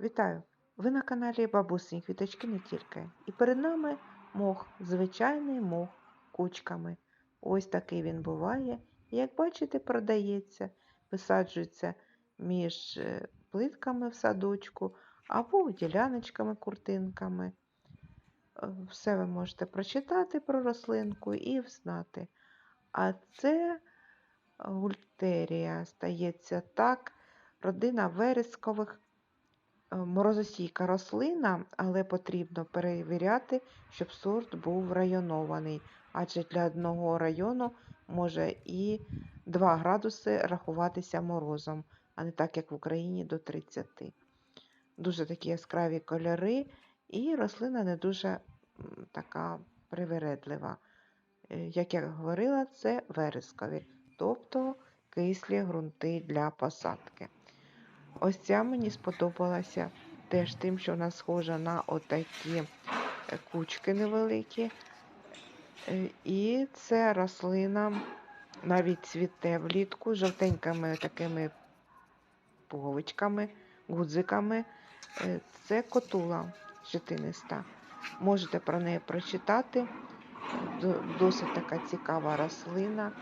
Вітаю! Ви на каналі Бабусині Квіточки не тільки. І перед нами мох, звичайний мох кучками. Ось такий він буває. Як бачите, продається, висаджується між е, плитками в садочку або діляночками, куртинками. Е, Все ви можете прочитати про рослинку і взнати. А це гультерія, стається так, родина верескових морозостійка рослина, але потрібно перевіряти, щоб сорт був районований, адже для одного району може і 2 градуси рахуватися морозом, а не так, як в Україні до 30. Дуже такі яскраві кольори, і рослина не дуже така привередлива. Е, Як я говорила, це верескові, тобто кислі ґрунти для посадки. Ось ця мені сподобалася теж тим, що вона схожа на отакі е, кучки невеликі. Е, І це рослина навіть цвіте влітку з жовтенькими такими пуговичками, гудзиками. Е, Це котула щетиниста. Можете про неї прочитати. Досить така цікава рослина.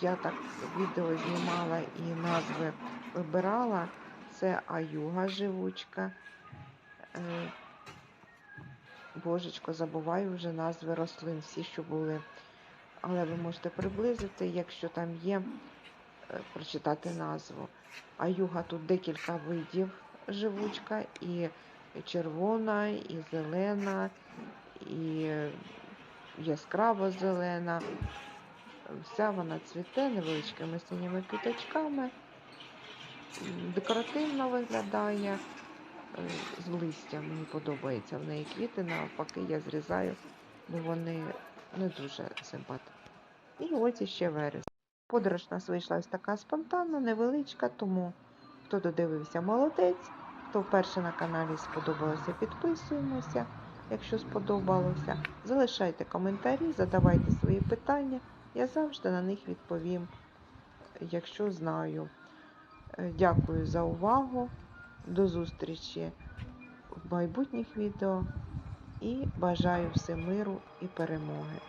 Я так відео знімала і назви вибирала. Це аюга живучка. Е, Божечко, забуваю вже назви рослин, всі, що були. Але ви можете приблизити, якщо там є, е, прочитати назву. Аюга тут декілька видів живучка, і червона, і зелена, і яскраво зелена. Вся вона цвіте невеличкими синіми квіточками. Декоративно виглядає. е, З листям мені подобається в неї квіти, навпаки я зрізаю, бо вони не дуже симпатичні. І ось іще верес. Подорож нас вийшла ось така спонтанна, невеличка, тому хто додивився молодець, хто вперше на каналі сподобалося, підписуємося, якщо сподобалося. Залишайте коментарі, задавайте свої питання. Я завжди на них відповім, якщо знаю. Е, Дякую за увагу. До зустрічі в майбутніх відео і бажаю всім миру і перемоги.